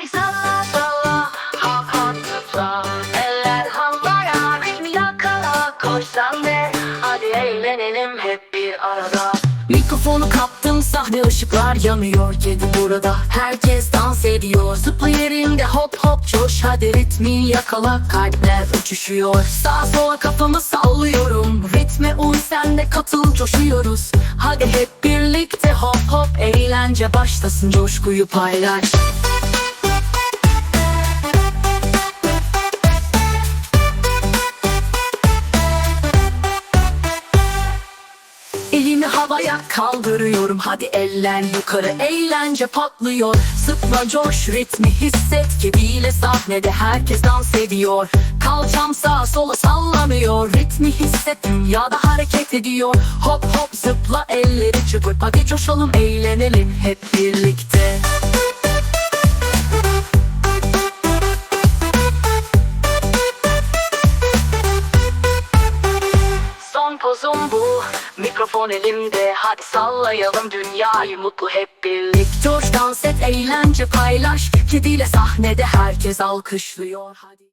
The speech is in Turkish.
Hadi salla salla hop zıpla Eller havaya ritmi yakala Koş hadi eğlenelim hep bir arada. Mikrofonu kaptım sahne ışıklar yanıyor. Kedi burada herkes dans ediyor. Zıpla yerinde hop hop coş Hadi ritmi yakala. Kalpler uçuşuyor. Sağa sola kafamı sallıyorum. Ritme uy sen de katıl coşuyoruz. Hadi hep birlikte hop hop Eğlence başlasın coşkuyu paylaş Elimi havaya kaldırıyorum. Hadi eller yukarı eğlence patlıyor. Zıpla coş ritmi hisset Kediyle sahnede herkes dans ediyor. Kalçam sağa sola sallanıyor Ritmi hisset dünyada hareket ediyor. Hop hop zıpla elleri çırpıp Hadi coşalım eğlenelim hep birlikte. Son pozum bu Mikrofon elimde. Hadi sallayalım dünyayı mutlu hep birlikte. Coş dans et eğlence paylaş. Kediyle sahnede herkes alkışlıyor. Hadi